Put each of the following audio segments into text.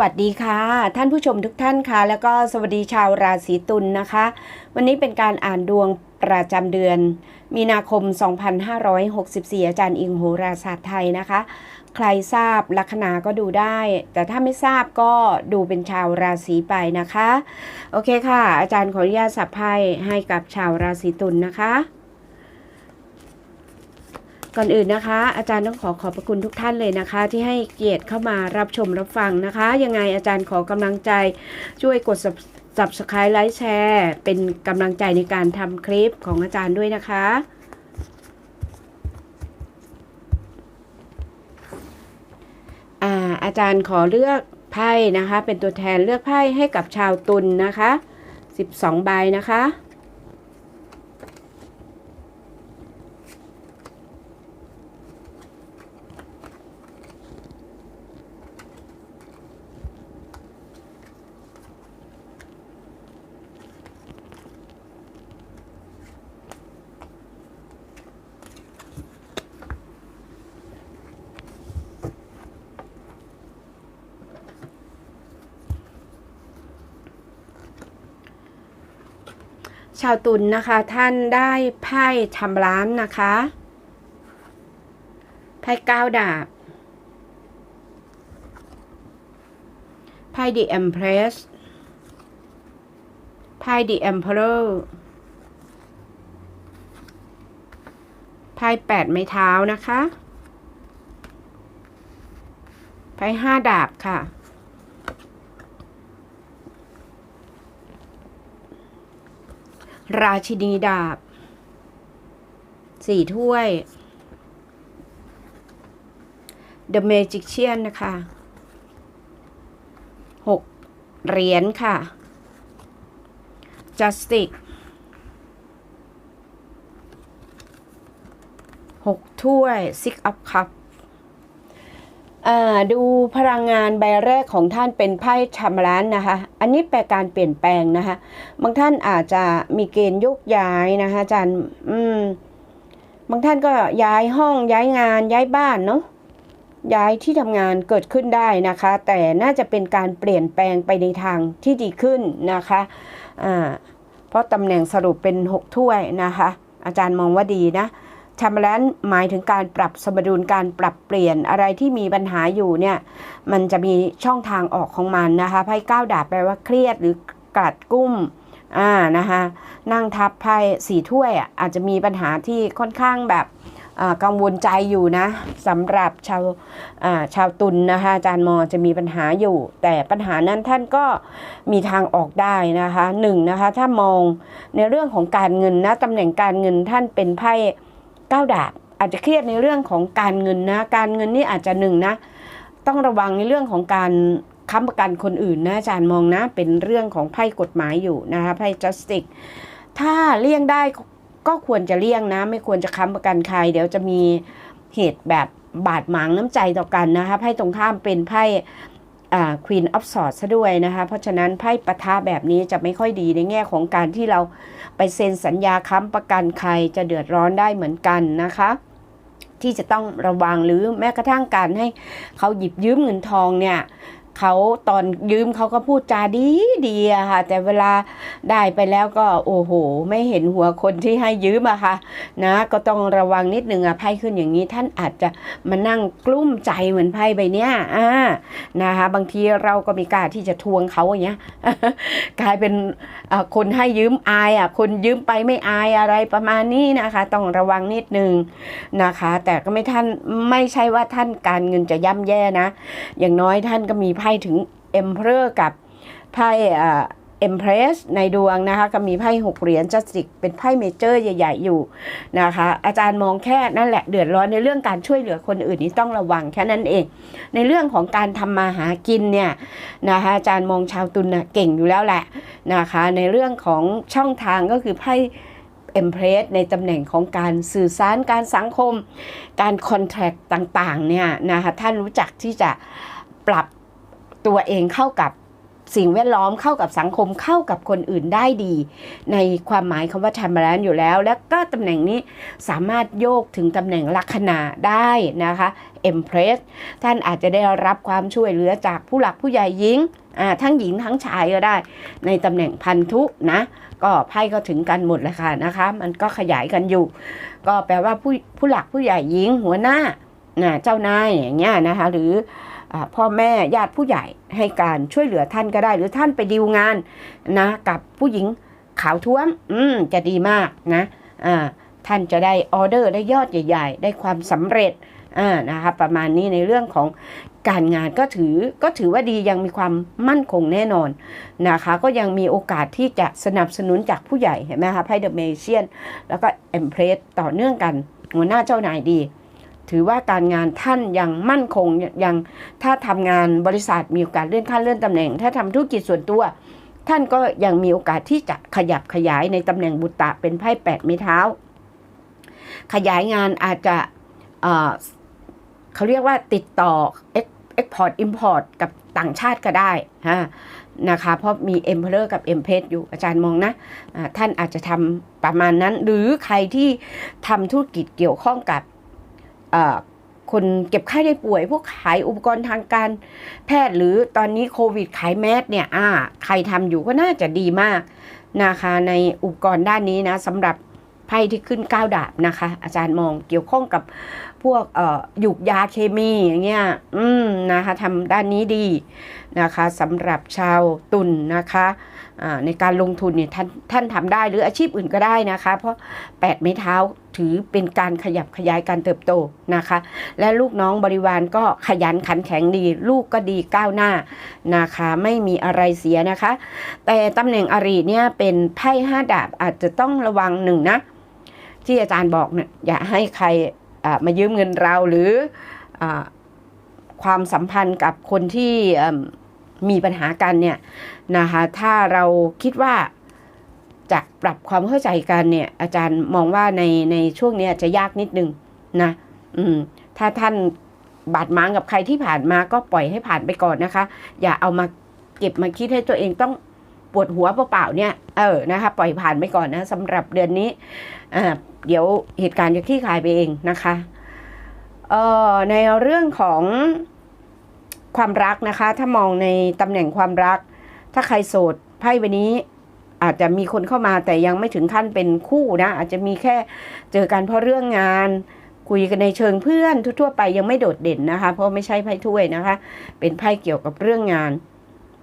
วัสดีค่ะ ท่านผู้ชมทุกท่านค่ะ แล้วก็สวัสดีชาวราศีตุลนะคะ วันนี้เป็นการอ่านดวงประจำเดือน มีนาคม 2564 อาจารย์อิงโหราศาสตร์ไทยนะคะ ใครทราบลัคนาก็ดูได้ แต่ถ้าไม่ทราบก็ดูเป็นชาวราศีไปนะคะ โอเคค่ะ อาจารย์ขออนุญาตสับไพ่ให้กับชาวราศีตุลนะคะ ก่อนอื่นนะคะ อาจารย์ต้องขอขอบพระคุณทุกท่านเลยนะคะ ที่ให้เกียรติเข้ามารับชมรับฟังนะคะ ยังไงอาจารย์ขอกำลังใจช่วยกด subscribe ไลค์แชร์เป็นกำลังใจในการทำคลิปของอาจารย์ด้วยนะคะอาอาจารย์ขอเลือกไพ่นะคะ เป็นตัวแทนเลือกไพ่ให้กับชาวตุลนนะคะ 12 ใบนะคะ ชาวตุลนนะคะท่านได้ไพ่ทำร้านนะคะไพ่เก้าดาบไพ่ The Empress ไพ่ The Emperor ไพ่แปดไม้เท้านะคะไพ่ห้าดาบค่ะ ราชินีดาบสี่ถ้วย The Magician นะคะหกเหรียญค่ะ Justice หกถ้วย Six of Cups ดูพลังงานใบแรกของท่านเป็นไพ่ชำระนะคะ อันนี้แปลการเปลี่ยนแปลงนะคะ บางท่านอาจจะมีเกณฑ์ยกย้ายนะคะอาจารย์ อืม บางท่านก็ย้ายห้องย้ายงานย้ายบ้านเนาะ ย้ายที่ทำงานเกิดขึ้นได้นะคะ แต่น่าจะเป็นการเปลี่ยนแปลงไปในทางที่ดีขึ้นนะคะ อ่า เพราะตำแหน่งสรุปเป็นหกถ้วยนะคะ อาจารย์มองว่าดีนะ ชำระหมายถึงการปรับสมดุลการปรับเปลี่ยนอะไรที่มีปัญหาอยู่เนี่ยมันจะมีช่องทางออกของมันนะคะไพ่ก้าดาบแปลว่าเครียดหรือกลัดกุ้มอ่านะคะนั่งทับไพ่สี่ถ้วยอะอาจจะมีปัญหาที่ค่อนข้างแบบกังวลใจอยู่นะสำหรับชาวาชาวตุลนนะคะอาจารย์มอจะมีปัญหาอยู่ แต่ปัญหานั้นท่านก็มีทางออกได้นะคะหนึ่งนะคะถ้ามองในเรื่องของการเงินนะตำแหน่งการเงินท่านเป็นไพ่ ก้าดาบอาจจะเครียดในเรื่องของการเงินนะ การเงินนี่อาจจะหนึ่งนะ ต้องระวังในเรื่องของการค้ำประกันคนอื่นนะอาจารย์มองนะ เป็นเรื่องของไพ่กฎหมายอยู่นะคะไพ่ justice ถ้าเลี่ยงได้ก็ควรจะเลี่ยงนะ ไม่ควรจะค้ำประกันใคร เดี๋ยวจะมีเหตุแบบบาดหมางน้ำใจต่อกันนะคะไพ่ตรงข้ามเป็นไพ่ ควีนออฟสอดซะด้วยนะคะเพราะฉะนั้นไพ่ปะทะแบบนี้จะไม่ค่อยดีในแง่ของการที่เราไปเซ็นสัญญาค้ำประกันใครจะเดือดร้อนได้เหมือนกันนะคะที่จะต้องระวังหรือแม้กระทั่งการให้เขาหยิบยืมเงินทองเนี่ย เขาตอนยืมเขาก็พูดจาดีดีอะค่ะ แต่เวลาได้ไปแล้วก็โอ้โห ไม่เห็นหัวคนที่ให้ยืมอะค่ะ นะ ก็ต้องระวังนิดนึงอะไพ่ขึ้นอย่างนี้ท่านอาจจะมานั่งกลุ้มใจเหมือนไพ่ใบเนี้ยอ่านะคะบางทีเราก็มีกล้าที่จะทวงเขาอย่างเงี้ยกลายเป็นคนให้ยืมอายอะคนยืมไปไม่อายอะไรประมาณนี้นะคะ ต้องระวังนิดนึงนะคะ แต่ก็ไม่ท่านไม่ใช่ว่าท่านการเงินจะย่ำแย่นะ อย่างน้อยท่านก็มีไพ่ถึง Emperor กับไพ่เอ่า Empress ในดวงนะคะก็มีไพ่หกเหรียญจัสติกเป็นไพ่เมเจอร์ใหญ่ ๆ อยู่นะคะ อาจารย์มองแค่นั่นแหละเดือดร้อนในเรื่องการช่วยเหลือคนอื่นนี่ต้องระวังแค่นั้นเอง ในเรื่องของการทำมาหากินเนี่ยนะคะอาจารย์มองชาวตุลนะเก่งอยู่แล้วแหละนะคะ ในเรื่องของช่องทางก็คือไพ่เอ็มเพรสในตำแหน่งของการสื่อสารการสังคม การคอนแทคต่างๆเนี่ยนะคะท่านรู้จักที่จะปรับ ตัวเองเข้ากับสิ่งแวดล้อมเข้ากับสังคมเข้ากับคนอื่นได้ดี ในความหมายคำว่า Chamberlain อยู่แล้ว แล้วก็ตำแหน่งนี้สามารถโยกถึงตำแหน่งลัคนาได้นะคะ Empress ท่านอาจจะได้รับความช่วยเหลือจากผู้หลักผู้ใหญ่หญิงทั้งหญิงทั้งชายก็ได้ ในตำแหน่งพันธุนะ ก็ไพ่ก็ถึงกันหมดเลยค่ะนะคะ มันก็ขยายกันอยู่ ก็แปลว่าผู้ผู้หลักผู้ใหญ่หญิงหัวหน้านะเจ้านายอย่างเงี้ยนะคะ หรือ พ่อแม่ญาติผู้ใหญ่ให้การช่วยเหลือท่านก็ได้ หรือท่านไปดีลงานนะกับผู้หญิงขาวท้วมอืมจะดีมากนะอ่าท่านจะได้ออเดอร์ได้ยอดใหญ่ ๆ ได้ความสำเร็จอ่านะคะประมาณนี้ในเรื่องของการงานก็ถือก็ถือว่าดียังมีความมั่นคงแน่นอนนะคะ ก็ยังมีโอกาสที่จะสนับสนุนจากผู้ใหญ่เห็นไหมคะไพ่เดอะเมเชียนแล้วก็เอ็มเพรสต่อเนื่องกันหัวหน้าเจ้านายดี ถือว่าการงานท่านยังมั่นคงยังถ้าทำงานบริษัทมีโอกาสเลื่อนขั้นเลื่อนตำแหน่ง ถ้าทำธุรกิจส่วนตัว ท่านก็ยังมีโอกาสที่จะขยับขยายในตำแหน่งบุตตะเป็นไพ่แปดไม้เท้า ขยายงานอาจจะเขาเรียกว่าติดต่อ Export Import กับต่างชาติก็ได้ฮะนะคะเพราะมี Emperor กับ Empress อยู่อาจารย์มองนะอ่าท่านอาจจะทำประมาณนั้น หรือใครที่ทำธุรกิจเกี่ยวข้องกับ คนเก็บค่าได้ป่วย พวกขายอุปกรณ์ทางการแพทย์หรือตอนนี้โควิดขายแมสเนี่ยอ่าใครทำอยู่ก็น่าจะดีมากนะคะในอุปกรณ์ด้านนี้นะสำหรับไพ่ที่ขึ้นก้าวดาบนะคะ อาจารย์มองเกี่ยวข้องกับพวกเอ่อหยุกยาเคมีอย่างเงี้ยอืมนะคะทำด้านนี้ดีนะคะสำหรับชาวตุลนนะคะ ในการลงทุนเนี่ยท่านท่านทำได้หรืออาชีพอื่นก็ได้นะคะ เพราะ 8 ไม้เท้าถือเป็นการขยับขยายการเติบโตนะคะ และลูกน้องบริวารก็ขยันขันแข็งดี ลูกก็ดีก้าวหน้านะคะ ไม่มีอะไรเสียนะคะ แต่ตำแหน่งอริเนี่ยเป็นไพ่ห้าดาบอาจจะต้องระวังหนึ่งนะ ที่อาจารย์บอกเนี่ยอย่าให้ใครมายืมเงินเราหรืออความสัมพันธ์กับคนที่ มีปัญหากันเนี่ยนะคะถ้าเราคิดว่าจะปรับความเข้าใจกันเนี่ย อาจารย์มองว่าในในช่วงนี้จะยากนิดนึงนะอืมถ้าท่านบาดหมางกับใครที่ผ่านมาก็ปล่อยให้ผ่านไปก่อนนะคะ อย่าเอามาเก็บมาคิดให้ตัวเองต้องปวดหัวเปล่าๆเนี่ย เออนะคะ ปล่อยผ่านไปก่อนนะสำหรับเดือนนี้อ่าเดี๋ยวเหตุการณ์จะคลี่คลายไปเองนะคะเอ่อในเรื่องของ ความรักนะคะ ถ้ามองในตำแหน่งความรัก ถ้าใครโสดไพ่ใบนี้อาจจะมีคนเข้ามาแต่ยังไม่ถึงขั้นเป็นคู่นะ อาจจะมีแค่เจอกันเพราะเรื่องงาน คุยกันในเชิงเพื่อนทั่วๆไปยังไม่โดดเด่นนะคะ เพราะไม่ใช่ไพ่ถ้วยนะคะ เป็นไพ่เกี่ยวกับเรื่องงาน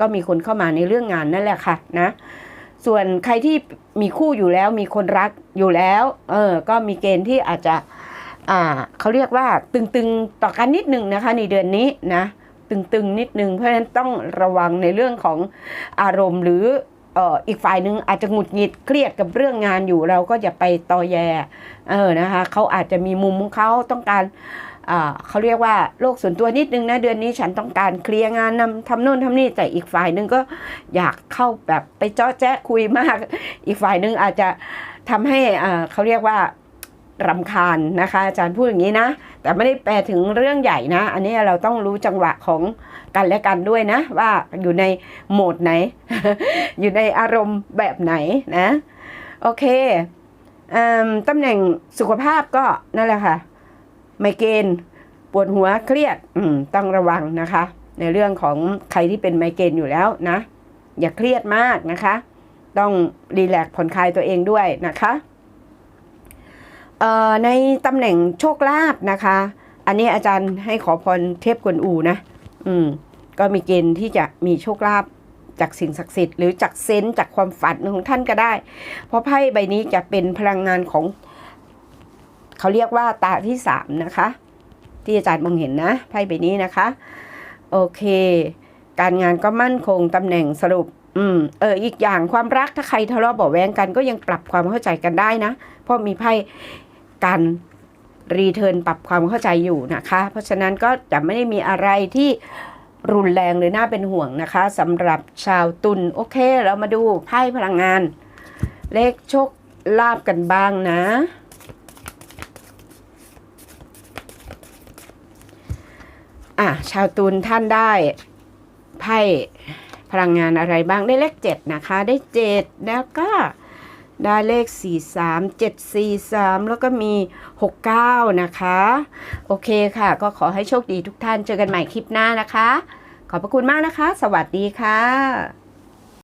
ก็มีคนเข้ามาในเรื่องงานนั่นแหละค่ะนะ ส่วนใครที่มีคู่อยู่แล้วมีคนรักอยู่แล้ว เออ ก็มีเกณฑ์ที่อาจจะ อ่าเขาเรียกว่าตึงๆต่อกันนิดนึงนะคะ ในเดือนนี้นะ ตึงๆนิดนึง เพราะฉะนั้นต้องระวังในเรื่องของอารมณ์หรืออีกฝ่ายหนึ่งอาจจะหงุดหงิดเครียดกับเรื่องงานอยู่เราก็อย่าไปตอแยเออนะคะเขาอาจจะมีมุมของเขาต้องการเขาเรียกว่าโลกส่วนตัวนิดนึงนะเดือนนี้ฉันต้องการเคลียร์งานนำทำโน่นทำนี่แต่อีกฝ่ายหนึ่งก็อยากเข้าแบบไปเจาะแจ๊ะคุยมาก อีกฝ่ายหนึ่งอาจจะทำให้เขาเรียกว่า รำคาญนะคะ อาจารย์พูดอย่างนี้นะ แต่ไม่ได้แปลถึงเรื่องใหญ่นะ อันนี้เราต้องรู้จังหวะของกันและกันด้วยนะ ว่าอยู่ในโหมดไหน อยู่ในอารมณ์แบบไหนนะ โอเคตำแหน่งสุขภาพก็นั่นแหละค่ะ ไมเกรนปวดหัวเครียดต้องระวังนะคะ ในเรื่องของใครที่เป็นไมเกรนอยู่แล้วนะ อย่าเครียดมากนะคะ ต้องรีแลกผ่อนคลายตัวเองด้วยนะคะ ในตำแหน่งโชคลาภนะคะ อันนี้อาจารย์ให้ขอพรเทพกวนอูนะ อืม ก็มีเกณฑ์ที่จะมีโชคลาภจากสิ่งศักดิ์สิทธิ์หรือจากเซนจากความฝันของท่านก็ได้ เพราะไพ่ใบนี้จะเป็นพลังงานของ เขาเรียกว่าตาที่สามนะคะ ที่อาจารย์มองเห็นนะไพ่ใบนี้นะคะ โอเค การงานก็มั่นคงตำแหน่งสรุป อืมเอออีกอย่างความรักถ้าใครทะเลาะเบาแวงกันก็ยังปรับความเข้าใจกันได้นะเพราะมีไพ่ การรีเทิร์นปรับความเข้าใจอยู่นะคะ เพราะฉะนั้นก็จะไม่ได้มีอะไรที่รุนแรงหรือน่าเป็นห่วงนะคะสำหรับชาวตุลโอเค เรามาดูไพ่พลังงาน เลขโชคลาภกันบ้างนะ อะ ชาวตุลท่านได้ไพ่พลังงานอะไรบ้างได้เลข7นะคะ ได้7แล้วก็ ได้เลข 4 3 7 4 3 แล้วก็มี 69 นะคะ โอเคค่ะ ก็ขอให้โชคดีทุกท่านเจอกันใหม่คลิปหน้านะคะ ขอบพระคุณมากนะคะ สวัสดีค่ะ